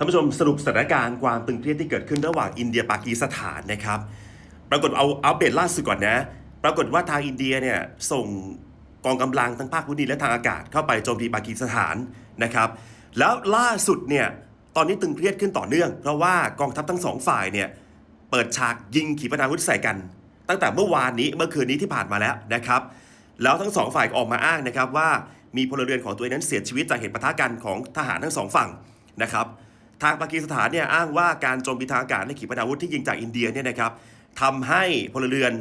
ท่านผู้ชมสรุปสถานการณ์ความตึงเครียดที่เกิดขึ้นระหว่างอินเดียปากีสถานนะครับ ปรากฏเอาอัปเดตล่าสุดก่อนนะ ปรากฏว่าทางอินเดียเนี่ยส่งกองกำลังทั้งภาคพื้นดินและทางอากาศเข้าไปโจมตีปากีสถานนะครับ แล้วล่าสุดเนี่ยตอนนี้ตึงเครียดขึ้นต่อเนื่อง เพราะว่ากองทัพทั้งสองฝ่ายเนี่ยเปิดฉากยิงขีปนาวุธใส่กัน ตั้งแต่เมื่อวานนี้เมื่อคืนนี้ที่ผ่านมาแล้วนะครับ แล้วทั้งสองฝ่ายออกมาอ้างนะครับว่ามีพลเรือนของตัวเองนั้นเสียชีวิตจากเหตุปะทะกันของทหารทั้งสองฝั่งนะครับ ทางปากีสถานเนี่ยอ้างว่าการโจมตีทางอากาศในขีปนาวุธที่ยิงจากอินเดียเนี่ยนะครับทำให้พลเรือน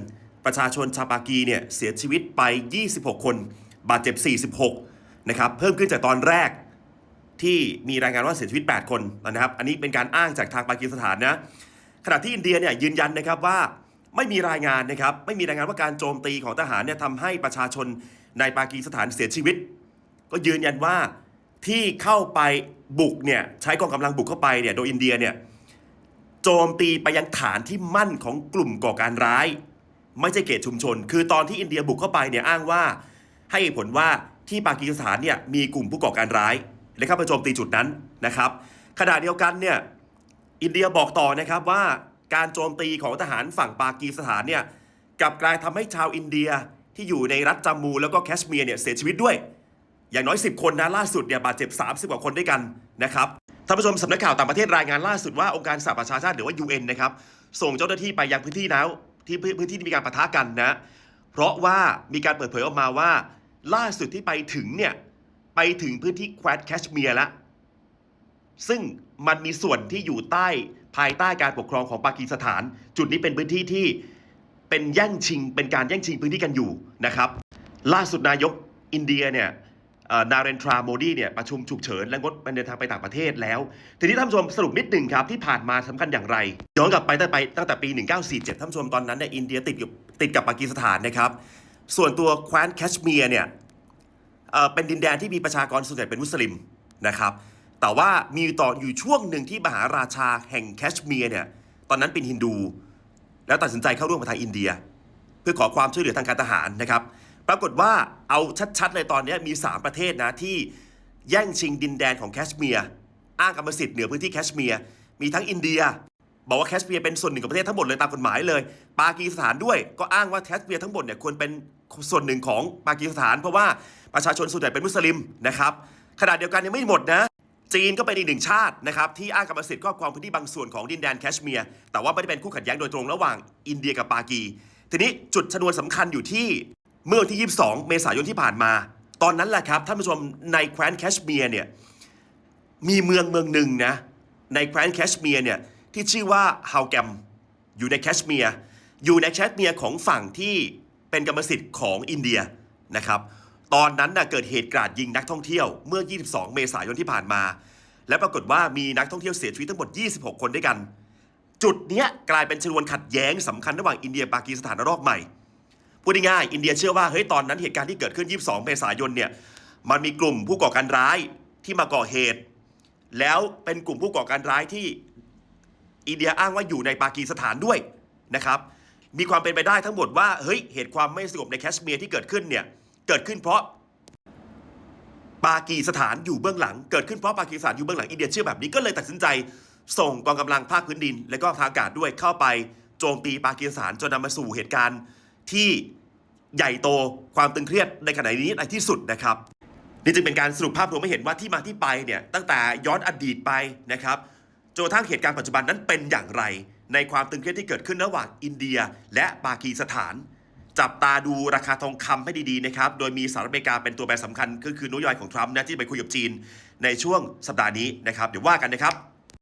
ประชาชนชาวปากีเนี่ยเสียชีวิตไป 26 คน บาดเจ็บ 46 นะครับ เพิ่มขึ้นจากตอนแรกที่มีรายงานว่าเสียชีวิต 8 คนนะครับ อันนี้เป็นการอ้างจากทางปากีสถานนะ ขณะที่อินเดียเนี่ยยืนยันนะครับว่าไม่มีรายงานนะครับ ไม่มีรายงานว่าการโจมตีของทหารเนี่ยทำให้ประชาชนในปากีสถานเสียชีวิต ก็ยืนยันว่า ที่เข้าไปบุกเนี่ยใช้กองกำลังบุกเข้าไปเนี่ยโดยอินเดียเนี่ยโจมตีไปยังฐานที่มั่นของกลุ่มก่อการร้าย ไม่ใช่เขตชุมชน คือตอนที่อินเดียบุกเข้าไปเนี่ยอ้างว่า ให้ผลว่าที่ปากีสถานเนี่ยมีกลุ่มผู้ก่อการร้ายและเข้าไปโจมตีจุดนั้นนะครับขณะเดียวกันเนี่ยอินเดียบอกต่อนะครับว่าการโจมตีของทหารฝั่งปากีสถานเนี่ยกลับกลายทำให้ชาวอินเดียที่อยู่ในรัฐจามูแล้วก็แคชเมียร์เนี่ยเสียชีวิตด้วย อย่างน้อย 10 คนนะล่าสุดเนี่ยบาดเจ็บ 30 กว่าคนด้วยกันนะครับท่านผู้ชมสำนักข่าวต่างประเทศรายงานล่าสุดว่าองค์การสหประชาชาติหรือว่า UN นะครับส่งเจ้าหน้าที่ไปยังพื้นที่แล้วที่พื้นที่ที่มีการปะทะกันนะเพราะว่ามีการเปิดเผยออกมาว่า ล่าสุดที่ไปถึงเนี่ยไปถึงพื้นที่แคว้นแคชเมียร์แล้วซึ่งมันมีส่วนที่อยู่ใต้ภายใต้การปกครองของปากีสถาน จุดนี้เป็นพื้นที่ที่เป็นแย่งชิง เป็นการแย่งชิงพื้นที่กันอยู่นะครับ ล่าสุดนายกอินเดียเนี่ย นาเรนทราโมดีเนี่ยประชุมฉุกเฉินและงดเดินทางไปต่างประเทศแล้ว ทีนี้ท่านผู้ชมสรุปนิดหนึ่งครับที่ผ่านมาสำคัญอย่างไร ย้อนกลับไปตั้งแต่ไปตั้งแต่ปี 1947 ท่านผู้ชมตอนนั้นเนี่ยอินเดียติดอยู่ติดกับปากีสถานนะครับ ส่วนตัวแคว้นแคชเมียร์เนี่ยเอ่อเป็นดินแดนที่มีประชากรส่วนใหญ่เป็นมุสลิมนะครับ แต่ว่ามีต่ออยู่ช่วงหนึ่งที่มหาราชาแห่งแคชเมียร์เนี่ยตอนนั้นเป็นฮินดู แล้วตัดสินใจเข้าร่วมกับทางอินเดีย เพื่อขอความช่วยเหลือทางการทหารนะครับ ปรากฏว่าเอาชัดๆเลยตอนนี้มี 3 ประเทศนะที่แย่งชิงดินแดนของแคชเมียร์อ้างกรรมสิทธิ์เหนือพื้นที่แคชเมียร์มีทั้งอินเดีย บอกว่าแคชเมียร์เป็นส่วนหนึ่งของประเทศทั้งหมดเลยตามกฎหมายเลย ปากีสถานด้วยก็อ้างว่าแคชเมียร์ทั้งหมดเนี่ยควรเป็นส่วนหนึ่งของปากีสถาน เพราะว่าประชาชนส่วนใหญ่เป็นมุสลิมนะครับขณะเดียวกันยังไม่หมดนะจีนก็เป็นอีกหนึ่งชาตินะครับที่อ้างกรรมสิทธิ์ครอบครองพื้นที่บางส่วนของดินแดนแคชเมียร์แต่ว่าไม่ได้เป็นคู่ขัดแย้งโดยตรงระหว่างอินเดียกับปากี ทีนี้จุดชนวนสำคัญอยู่ที่ เมื่อวันที่ 22 เมษายนที่ผ่านมา ตอนนั้นแหละครับท่านผู้ชมในแคว้นแคชเมียร์เนี่ยมีเมืองเมืองหนึ่งนะในแคว้นแคชเมียร์เนี่ยที่ชื่อว่าฮาวแกมอยู่ในแคชเมียร์อยู่ในแคชเมียร์ของฝั่งที่เป็นกรรมสิทธิ์ของอินเดียนะครับตอนนั้นนะเกิดเหตุการาดยิงนักท่องเที่ยวเมื่อ 22 เมษายนที่ผ่านมา และปรากฏว่ามีนักท่องเที่ยวเสียชีวิตทั้งหมด 26 คนด้วยกัน จุดนี้กลายเป็นชนวนขัดแย้งสำคัญระหว่างอินเดียปากีสถานระลอกใหม่ พูดง่ายๆอินเดียเชื่อว่าเฮ้ยตอนนั้นเหตุการณ์ที่เกิดขึ้น 22 เมษายนเนี่ยมันมีกลุ่มผู้ก่อการร้ายที่มาก่อเหตุ แล้วเป็นกลุ่มผู้ก่อการร้ายที่อินเดียอ้างว่าอยู่ในปากีสถานด้วยนะครับมีความเป็นไปได้ทั้งหมดว่าเฮ้ยเหตุความไม่สงบในแคชเมียร์ที่เกิดขึ้นเนี่ยเกิดขึ้นเพราะปากีสถานอยู่เบื้องหลังเกิดขึ้นเพราะปากีสถานอยู่เบื้องหลังอินเดียเชื่อแบบนี้ก็เลยตัดสินใจส่งกองกำลังภาคพื้นดิน และก็ทางอากาศด้วยเข้าไปโจมตีปากีสถานจนนำมาสู่เหตุการณ์ ที่ใหญ่โตความตึงเครียดในขณะนี้ในที่สุดนะครับ นี่จึงเป็นการสรุปภาพรวมให้เห็นว่าที่มาที่ไปเนี่ยตั้งแต่ย้อนอดีตไปนะครับจนกระทั่งเหตุการณ์ปัจจุบันนั้นเป็นอย่างไร ในความตึงเครียดที่เกิดขึ้นระหว่างอินเดีย และปากีสถาน จับตาดูราคาทองคำให้ดีๆนะครับโดยมีสหรัฐอเมริกาเป็นตัวแปรสำคัญก็คือนโยบายของทรัมป์นะที่ไปคุยกับจีนในช่วงสัปดาห์นี้นะครับเดี๋ยวว่ากันนะครับ